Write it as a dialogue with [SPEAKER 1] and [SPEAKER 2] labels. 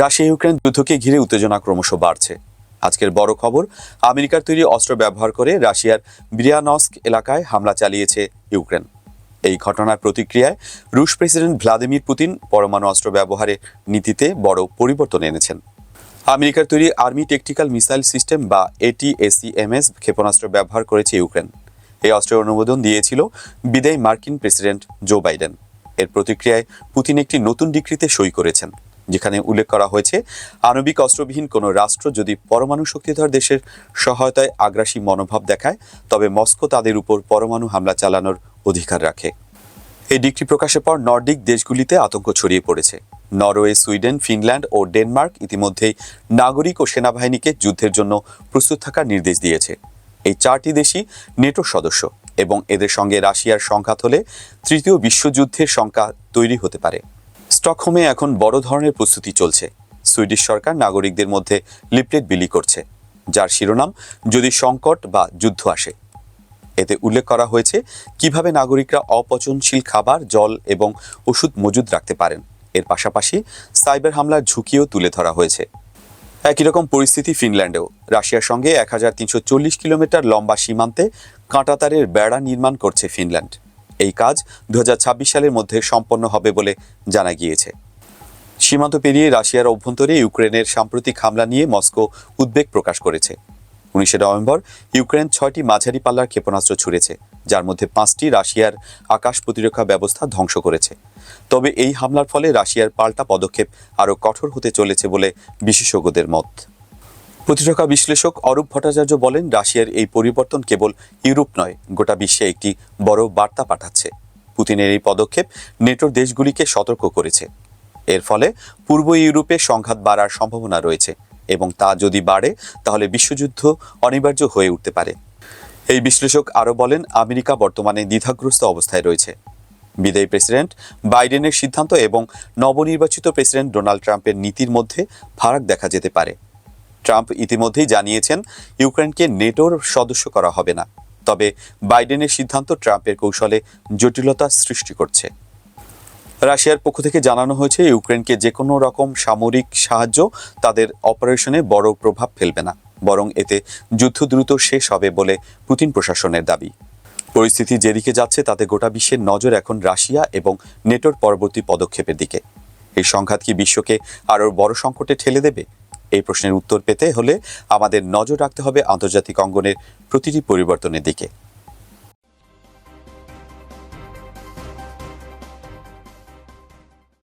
[SPEAKER 1] Russia Ukraine যুদ্ধকে ঘিরে উত্তেজনা ক্রমশ বাড়ছে। আজকের বড় খবর, আমেরিকার তৈরি অস্ত্র ব্যবহার করে রাশিয়ার ব্রিয়ানস্ক এলাকায় হামলা চালিয়েছে ইউক্রেন। এই ঘটনার প্রতিক্রিয়ায় রুশ প্রেসিডেন্ট ভ্লাদিমির পুতিন পরমাণু অস্ত্র ব্যবহারের নীতিতে বড় পরিবর্তন এনেছেন। আমেরিকার তৈরি আর্মি টেকটিক্যাল মিসাইল সিস্টেম বা এটিএসিএমএস ক্ষেপণাস্ত্র ব্যবহার করেছে ইউক্রেন। এই অস্ত্রের অনুমোদন দিয়েছিল বিদায়ী মার্কিন প্রেসিডেন্ট জো বাইডেন। এর প্রতিক্রিয়ায় পুতিন একটি নতুন ডিক্রিতে সই করেছেন। যেখানে উল্লেখ করা হয়েছে, আণবিক অস্ত্রবিহীন কোনো রাষ্ট্র যদি পরমাণু শক্তিধর দেশের সহায়তায় আগ্রাসী মনোভাব দেখায়, তবে মস্কো তাদের উপর পরমাণু হামলা চালানোর অধিকার রাখে। এই ডিগ্রি প্রকাশের পর নর্ডিক দেশগুলিতে আতঙ্ক ছড়িয়ে পড়েছে। নরওয়ে, সুইডেন, ফিনল্যান্ড ও ডেনমার্ক ইতিমধ্যেই নাগরিক ও সেনাবাহিনীকে যুদ্ধের জন্য প্রস্তুত থাকার নির্দেশ দিয়েছে। এই চারটি দেশই নেটোর সদস্য এবং এদের সঙ্গে রাশিয়ার সংঘাত হলে তৃতীয় বিশ্বযুদ্ধের সংখ্যা তৈরি হতে পারে। স্টকহোমে এখন বড় ধরনের প্রস্তুতি চলছে। সুইডিশ সরকার নাগরিকদের মধ্যে লিপলেট বিলি করছে, যার শিরোনাম যদি সংকট বা যুদ্ধ আসে। এতে উল্লেখ করা হয়েছে কীভাবে নাগরিকরা অপচনশীল খাবার, জল এবং ওষুধ মজুদ রাখতে পারেন। এর পাশাপাশি সাইবার হামলার ঝুঁকিও তুলে ধরা হয়েছে। একই রকম পরিস্থিতি ফিনল্যান্ডেও। রাশিয়ার সঙ্গে এক হাজার তিনশো চল্লিশ কিলোমিটার লম্বা সীমান্তে কাঁটাতারের বেড়া নির্মাণ করছে ফিনল্যান্ড। এই কাজ দু হাজার ছাব্বিশ সালের মধ্যে সম্পন্ন হবে বলে জানা গিয়েছে। সীমান্ত পেরিয়ে রাশিয়ার অভ্যন্তরে ইউক্রেনের সাম্প্রতিক হামলা নিয়ে মস্কো উদ্বেগ প্রকাশ করেছে। উনিশে নভেম্বর ইউক্রেন ছয়টি মাঝারি পাল্লার ক্ষেপণাস্ত্র ছুড়েছে, যার মধ্যে পাঁচটি রাশিয়ার আকাশ প্রতিরক্ষা ব্যবস্থা ধ্বংস করেছে। তবে এই হামলার ফলে রাশিয়ার পাল্টা পদক্ষেপ আরও কঠোর হতে চলেছে বলে বিশেষজ্ঞদের মত। প্রতিরক্ষা বিশ্লেষক অরূপ ভট্টাচার্য বলেন, রাশিয়ার এই পরিবর্তন কেবল ইউরোপ নয়, গোটা বিশ্বে একটি বড় বার্তা পাঠাচ্ছে। পুতিনের এই পদক্ষেপ নেটোর দেশগুলিকে সতর্ক করেছে। এর ফলে পূর্ব ইউরোপে সংঘাত বাড়ার সম্ভাবনা রয়েছে এবং তা যদি বাড়ে, তাহলে বিশ্বযুদ্ধ অনিবার্য হয়ে উঠতে পারে। এই বিশ্লেষক আরও বলেন, আমেরিকা বর্তমানে দ্বিধাগ্রস্ত অবস্থায় রয়েছে। বিদায়ী প্রেসিডেন্ট বাইডেনের সিদ্ধান্ত এবং নবনির্বাচিত প্রেসিডেন্ট ডোনাল্ড ট্রাম্পের নীতির মধ্যে ফারাক দেখা যেতে পারে। ট্রাম্প ইতিমধ্যেই জানিয়েছেন, ইউক্রেনকে নেটোর সদস্য করা হবে না। তবে বাইডেনের সিদ্ধান্ত ট্রাম্পের কৌশলে জটিলতা সৃষ্টি করছে। রাশিয়ার পক্ষ থেকে জানানো হয়েছে, ইউক্রেনকে যে কোনো রকম সামরিক সাহায্য তাদের অপারেশনে বড় প্রভাব ফেলবে না, বরং এতে যুদ্ধ দ্রুত শেষ হবে বলে পুতিন প্রশাসনের দাবি। পরিস্থিতি যেদিকে যাচ্ছে, তাতে গোটা বিশ্বের নজর এখন রাশিয়া এবং নেটোর পরবর্তী পদক্ষেপের দিকে। এই সংঘাত কি বিশ্বকে আরও বড় সংকটে ঠেলে দেবে? এই প্রশ্নের উত্তর পেতে হলে আমাদের নজর রাখতে হবে আন্তর্জাতিক অঙ্গনের প্রতিটি পরিবর্তনের দিকে।